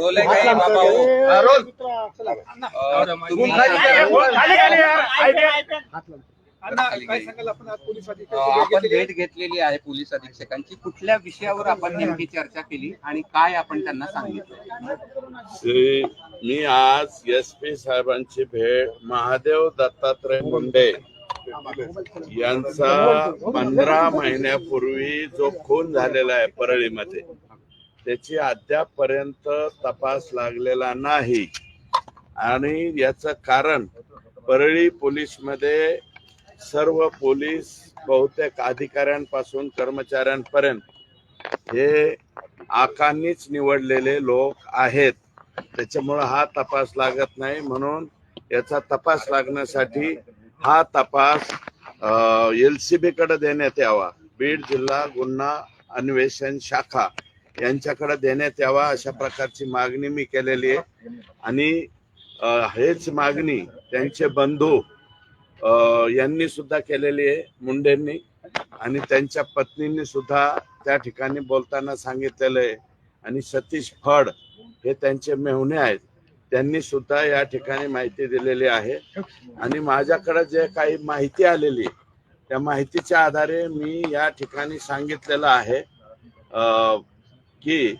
बोले काही बाबा हो. अ, तुम्ही अ, आपण भेट घेतलेली आहे पोलीस अधीक्षकांची. कुठल्या विषयावर आपण नेमकी चर्चा केली आणि काय आपण त्यांना सांगितलं? श्री मी आज एस पी साहेबांची भेट महादेव दत्तात्रय मुंडे यांचा पंधरा महिन्यापूर्वी जो खून झालेला आहे परळीमध्ये. त्याची अद्यापपर्यंत तपास लागलेला नाही. आणि याचं कारण परळी पोलीसमध्ये सर्व पोलीस बहुतेक अधिकाऱ्यांपासून कर्मचाऱ्यांपर्यंत हे आकांनीच निवडलेले लोक आहेत. त्याच्यामुळं हा तपास लागत नाही. म्हणून याचा तपास लागण्यासाठी हा तपास एल सी बी कडे देण्यात यावा. बीड जिल्हा गुन्हा अन्वेषण शाखा. यांच्याकडे देण्यात यावा अशा प्रकारची मागणी मी केलेली आहे. आणि हेच मागणी त्यांचे बंधू यांनी सुद्धा केलेली आहे मुंडेंनी. आणि त्यांच्या पत्नींनी सुद्धा त्या ठिकाणी बोलताना सांगितलेलं आहे. आणि सतीश फड हे त्यांचे मेहुणे आहेत. त्यांनी सुद्धा या ठिकाणी माहिती दिलेली आहे. आणि माझ्याकडे जे काही माहिती आलेली आहे, त्या माहितीच्या आधारे मी या ठिकाणी सांगितलेलं आहे. की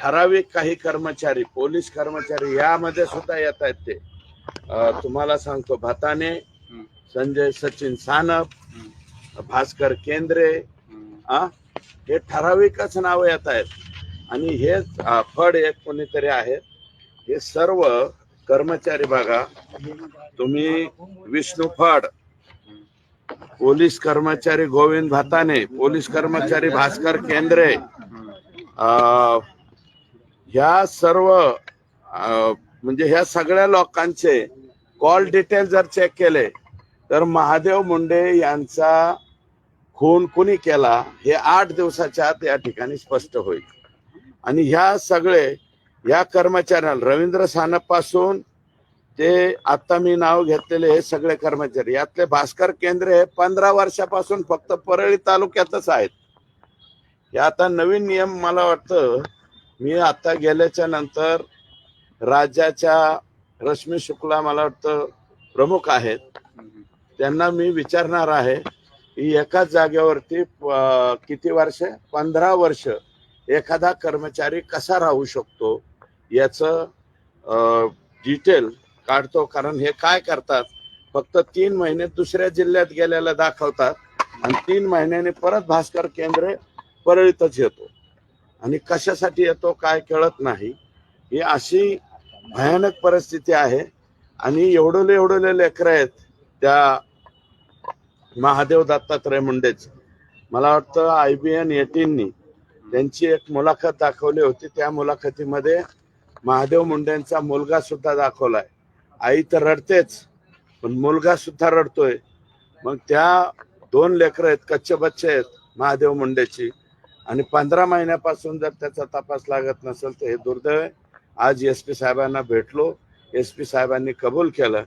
ठराविक काही कर्मचारी पोलीस कर्मचारी यामध्ये सुद्धा येत आहेत ते. तुम्हाला सांगतो भाताने संजय सचिन सानप भास्कर केंद्रे आ, हे ठराविकच नाव येत आहेत. आणि हे फड एक कोणीतरी आहेत. हे सर्व कर्मचारी बघा तुम्ही विष्णू फड पोलीस कर्मचारी गोविंद भाताने पोलीस कर्मचारी भास्कर केंद्रे ह्या सर्व म्हणजे ह्या सगळ्या लोकांचे कॉल डिटेल जर चेक केले तर महादेव मुंडे यांचा खून कुणी केला हे आठ दिवसाच्या आत या ठिकाणी स्पष्ट होईल. आणि ह्या सगळे या कर्मचाऱ्यांना रवींद्र सानपपासून ते आता मी नाव घेतलेले हे सगळे कर्मचारी यातले भास्कर केंद्रे हे पंधरा वर्षापासून फक्त परळी तालुक्यातच आहेत. हे आता नवीन नियम मला वाटतं मी आता गेल्याच्यानंतर राज्याच्या रश्मी शुक्ला मला वाटतं प्रमुख आहेत. त्यांना मी विचारणार आहे की एकाच जागेवरती किती वर्ष? पंधरा वर्ष एखादा कर्मचारी कसा राहू शकतो? याचं डिटेल काढतो. कारण हे काय करतात? फक्त तीन महिने दुसऱ्या जिल्ह्यात गेलेला दाखवतात. आणि तीन महिन्याने परत भास्कर केंद्रे परळीतच येतो. आणि कशासाठी येतो काय कळत नाही. ही अशी भयानक परिस्थिती आहे. आणि एवढले एवढले लेकरं आहेत त्या महादेव दत्तात्रय मुंडेच. मला वाटतं आय बी एन एटीननी त्यांची एक मुलाखत दाखवली होती. त्या मुलाखतीमध्ये महादेव मुंडेंचा मुलगा सुद्धा दाखवलाय. आई तर रडतेच पण मुलगा सुद्धा रडतोय. मग त्या दोन लेकरं आहेत कच्चे बच्चे आहेत महादेव मुंडेची. आणि पंधरा महिन्यापासून जर त्याचा तपास लागत नसेल तर हे दुर्दैव आज एस पी साहेबांना भेटलो. एस पी साहेबांनी कबूल केलं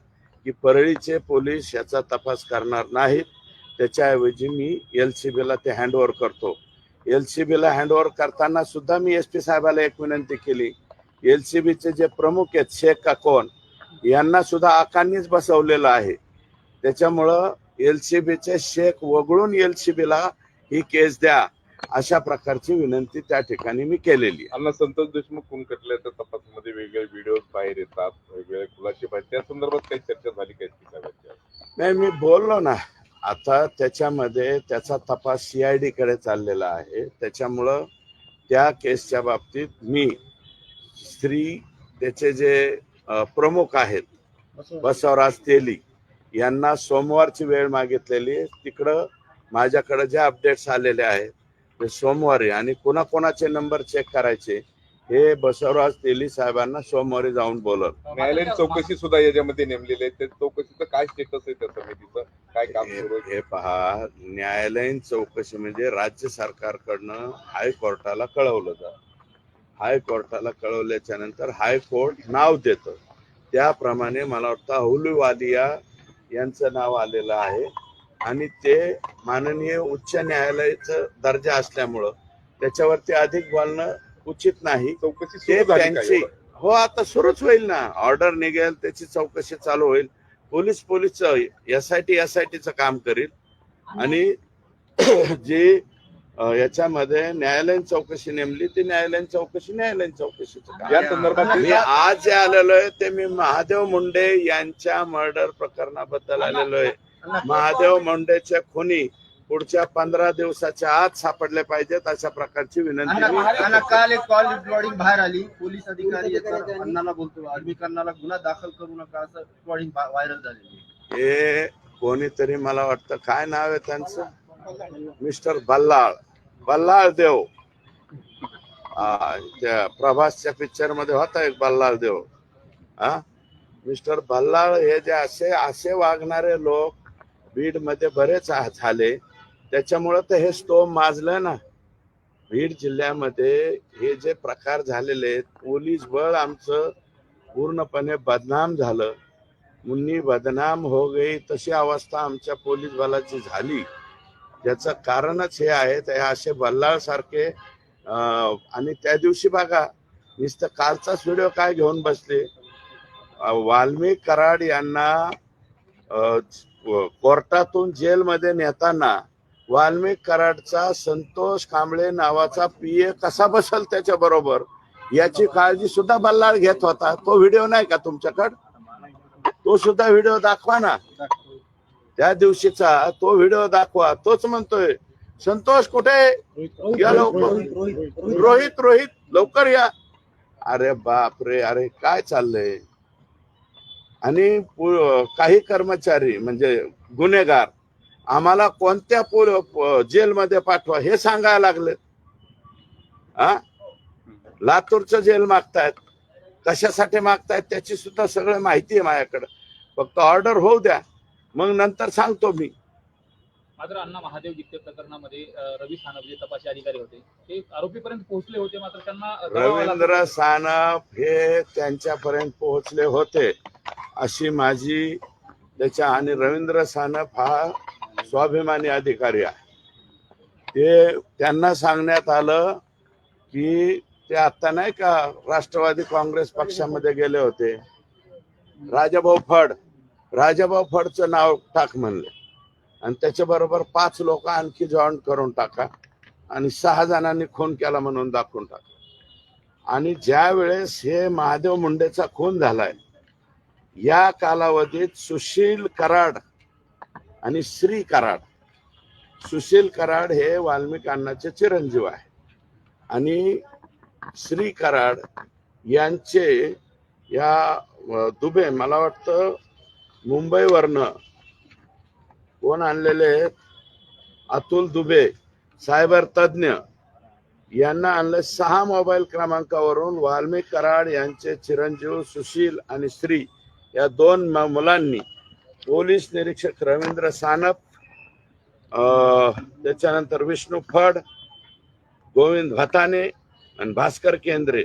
की परळीचे पोलीस याचा तपास करणार नाहीत. त्याच्याऐवजी मी एल सी बीला ते हँडओव्हर करतो. एल सी बीला हँडओव्हर करताना सुद्धा मी एस पी साहेबाला एक विनंती केली. एल सी बीचे जे प्रमुख आहेत शेख का कोण यांना सुद्धा आकांनीच बसवलेलं आहे. त्याच्यामुळं एल सी बीचे शेख वगळून एल सी बीला ही केस द्या. अशा प्रकारची विनंती त्या ठिकाणी मी केलेली आहे. अण्णा संतोष देशमुख खून खटल्याच्या तपासामध्ये वेगवेगळे व्हिडिओ बाहेर येतात वेगवेगळे खुलासे बाहेर त्या संदर्भात काही चर्चा झाली काही नाही मी बोललो ना. आता त्याच्यामध्ये त्याचा तपास सीआयडी कडे चाललेला आहे. त्याच्यामुळं त्या केसच्या बाबतीत मी स्त्री त्याचे जे प्रमुख आहेत बसवराज तेली यांना सोमवारची वेळ मागितलेली आहे. तिकडं माझ्याकडे जे अपडेट्स आलेले आहेत सोमवारी आणि कोणाकोणाचे नंबर चेक करायचे हे बसवराज तेली साहेबांना सोमवारी जाऊन बोलत न्यायालयीन चौकशी सुद्धा याच्यामध्ये नेमलेली आहे. त्या चौकशीचं काय स्टेटस आहे त्या समितीचं? काय काम सुरू आहे? हे पहा न्यायालयीन चौकशी म्हणजे राज्य सरकारकडनं हायकोर्टाला कळवलं जात. हायकोर्टाला कळवल्याच्या नंतर हायकोर्ट नाव देतं. त्याप्रमाणे मला वाटतं अहुलूवालिया यांचं नाव आलेलं आहे. आणि ते माननीय उच्च न्यायालयाचं दर्जा असल्यामुळं त्याच्यावरती अधिक बोलणं उचित नाही. चौकशी त्यांची? हो आता सुरूच होईल ना. ऑर्डर निघेल त्याची चौकशी चालू होईल. Police police S I T S I टीचं काम करील. आणि जी याच्यामध्ये न्यायालयीन चौकशी नेमली ती न्यायालयीन चौकशी न्यायालयीन चौकशीचं या संदर्भात मी आज जे आलेलो आहे ते मी महादेव मुंडे यांच्या मर्डर प्रकरणाबद्दल आलेलो आहे. महादेव मुंडेच्या खुनी पुढच्या पंधरा दिवसाच्या आत सापडले पाहिजेत अशा प्रकारची विनंती अण्णा काल एक कॉल रेकॉर्डिंग बाहेर आली. पोलीस अधिकारी येतात. अण्णाला बोलतो आर्मीकरणाला गुन्हा दाखल करू नका. असं रेकॉर्डिंग व्हायरल झालेली. हे कोणीतरी मला वाटतं काय नाव आहे त्यांचं? मिस्टर बल्लाळ. बल्लाळ देव. आ, त्या प्रभासच्या पिक्चरमध्ये होता एक बल्लाळ देव. हा मिस्टर बल्लाळ हे जे असे असे वागणारे लोक बीडमध्ये बरेच आ- झाले. त्याच्यामुळं तर हे स्टोम माजलं ना. बीड जिल्ह्यामध्ये हे जे प्रकार झालेले आहेत पोलीस बळ आमचं पूर्णपणे बदनाम झालं. मुन्नी बदनाम हो गई तशी अवस्था आमच्या पोलीस बलाची झाली. ज्याचं कारणच हे आहे ते असे बल्लाळ सारखे आणि त्या दिवशी बघा नुसतं कालचाच व्हिडिओ काय घेऊन बसले? वाल्मिक कराड यांना कोर्टातून जेलमध्ये नेताना वाल्मिक कराडचा संतोष कांबळे नावाचा पी ए कसा बसल त्याच्या बरोबर याची काळजी सुद्धा बल्लाळ घेत होता तो व्हिडिओ नाही का तुमच्याकड तो सुद्धा व्हिडिओ दाखवा ना त्या दिवशीचा तो व्हिडिओ दाखवा तोच म्हणतोय संतोष कुठे या लवकर रोहित रोहित लवकर या अरे बाप रे अरे काय चाललंय आणि पु- काही कर्मचारी म्हणजे गुन्हेगार आम्हाला कोणत्या पो- जेलमध्ये पाठवा हे सांगायला लागले. हा लातूरचं जेल मागतायत. कशासाठी मागतायत त्याची सुद्धा सगळं माहिती आहे माझ्याकडं. फक्त ऑर्डर होऊ द्या. मग नंतर सांगतो मी. मात्र अण्णा महादेव गित्ते प्रकरणामध्ये रवी सानप जे तपासी अधिकारी होते ते आरोपीपर्यंत पोहोचले होते मात्र त्यांना रवींद्र सानप हे त्यांच्यापर्यंत पोहोचले होते अशी माझी त्याच्या आणि रवींद्र सानप हा स्वाभिमानी अधिकारी आहे. ते त्यांना सांगण्यात आलं की ते आता नाही का राष्ट्रवादी काँग्रेस पक्षामध्ये गेले होते. राजाभाऊ फड राजाभाऊ फडचं नाव टाक म्हणले. आणि त्याच्याबरोबर पाच लोक आणखी जॉईन करून टाका आणि सहा जणांनी खून केला म्हणून दाखवून टाका. आणि ज्या वेळेस हे महादेव मुंडेचा खून झालाय या कालावधीत सुशील कराड आणि श्री कराड सुशील कराड हे वाल्मिक अण्णाचे चिरंजीव आहे. आणि श्री कराड यांचे या दुबे मला वाटतं मुंबईवरनं कोण आणलेले आहेत? अतुल दुबे सायबर तज्ञ यांना आणलं सहा मोबाईल क्रमांकावरून वाल्मिक कराड यांचे चिरंजीव सुशील आणि श्री या दोन मुलांनी. पोलीस निरीक्षक रवींद्र सानप त्याच्यानंतर विष्णू फड गोविंद भताने आणि भास्कर केंद्रे.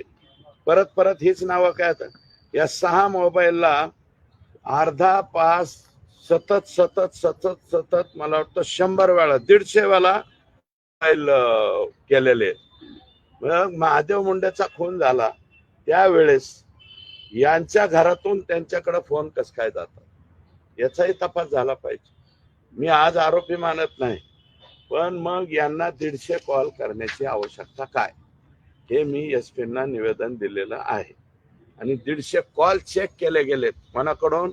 परत परत हीच नावं काय आता? या सहा मोबाईलला अर्धा पास सतत सतत सतत सतत मला वाटतं शंभर वेळा दीडशे वेळा केलेले. आहेत. मग महादेव मुंडेचा खून झाला. त्यावेळेस यांच्या घरातून त्यांच्याकडे फोन कस काय जातात? याचाही तपास झाला पाहिजे. मी आज आरोपी मानत नाही. पण मग यांना दीडशे कॉल करण्याची आवश्यकता काय? हे मी एस पींना निवेदन दिलेलं आहे. आणि दीडशे कॉल चेक केले गेलेत. कोणाकडून?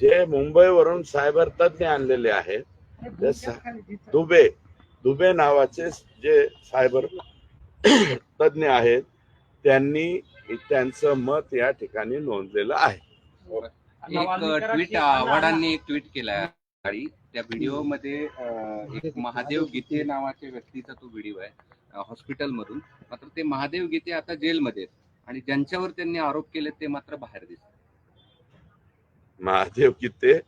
जे मुंबईवरून सायबर तज्ञ आणलेले आहेत दुबे दुबे नावाचे जे सायबर तज्ञ आहेत त्यांनी त्यांचं मत या ठिकाणी नोंदलेलं आहे. एक ट्विट आव्हाडांनी एक ट्विट केलाय. त्या व्हिडिओमध्ये एक महादेव गीते नावाच्या व्यक्तीचा तो व्हिडिओ आहे हॉस्पिटल मधून मात्र ते महादेव गीते आता जेलमध्ये आहेत. आणि ज्यांच्यावर त्यांनी आरोप केले ते मात्र बाहेर दिसतात. महादेव किते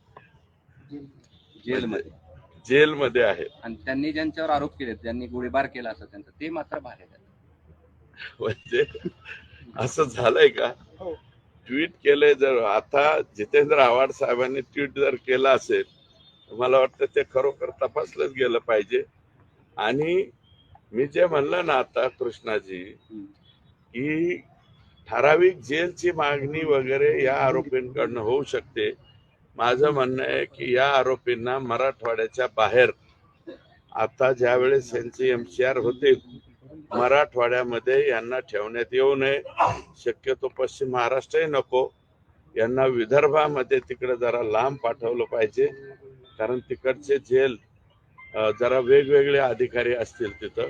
जेलमध्ये. जेलमध्ये आहेत आणि त्यांनी ज्यांच्यावर आरोप केले ज्यांनी गोळीबार केला असं त्यांचा ते मात्र बाहेर आहेत. म्हणजे असं झालंय का. ट्विट केलंय जर आता जितेंद्र आव्हाड साहेबांनी ट्विट जर केलं असेल तर मला वाटतं ते खरोखर तपासलंच गेलं पाहिजे. आणि मी जे म्हणलं ना आता कृष्णाजी की ठराविक जेलची मागणी वगैरे या आरोपींकडनं होऊ शकते. माझं म्हणणं आहे की या आरोपींना मराठवाड्याच्या बाहेर आता ज्या वेळेस यांचे आर होते मराठवाड्यामध्ये यांना ठेवण्यात येऊ नये. शक्यतो पश्चिम महाराष्ट्रही नको. यांना विदर्भामध्ये तिकडे जरा लांब पाठवलं पाहिजे कारण तिकडचे जेल जरा वेगवेगळे अधिकारी असतील तिथं.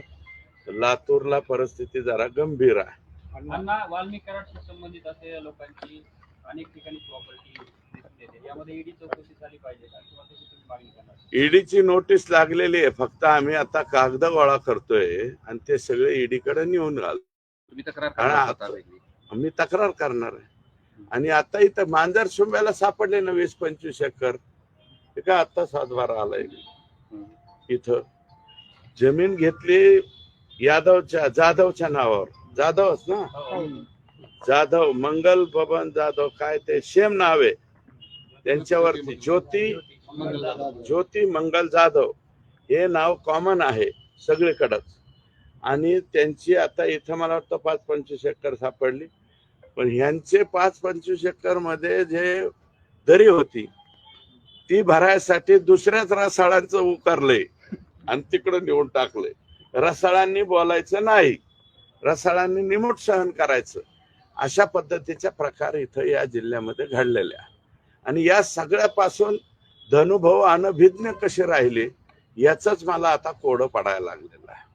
लातूरला परिस्थिती जरा गंभीर आहे. अण्णा वाल्मिक कराडशी संबंधित असलेल्या लोकांची अनेक ठिकाणी प्रॉपर्टी दिसून येते. यामध्ये ईडी चौकशी झाली पाहिजे का? किंवा तशी तुम्ही मागणी करणार ईडीची नोटीस लागलेली आहे. फक्त आम्ही आता कागद गोळा करतोय आणि ते सगळे ईडी कडे नेऊन घाल तुम्ही तक्रार आम्ही तक्रार करणार आहे. आणि आता इथं मांजर शुंब्याला सापडले ना वीस पंचवीस एकर. ते काय आता सातबारा आलाय? इथं जमीन घेतली यादवच्या जाधवच्या नावावर. जाधवच ना? जाधव मंगल बबन जाधव काय ते सेम नाव. आहे त्यांच्यावरती ज्योती ज्योती मंगल जाधव हे नाव कॉमन आहे सगळीकडंच. आणि त्यांची आता इथं मला वाटतं पाच पंचवीस एकर सापडली. पण ह्यांचे पाच पंचवीस एकरमध्ये जे दरी होती ती भरायसाठी दुसऱ्याच रसाळांचं उकारलंय आणि तिकडं नेऊन टाकलंय. रसाळांनी बोलायचं नाही. रसाळांनी निमूट सहन करायचं. अशा पद्धतीच्या प्रकार इथं या जिल्ह्यामध्ये घडलेल्या आणि या सगळ्यापासून धनुभाऊ अनभिज्ञ कसे राहिले याच मला आता कोडं पडायला लागलेलं आहे.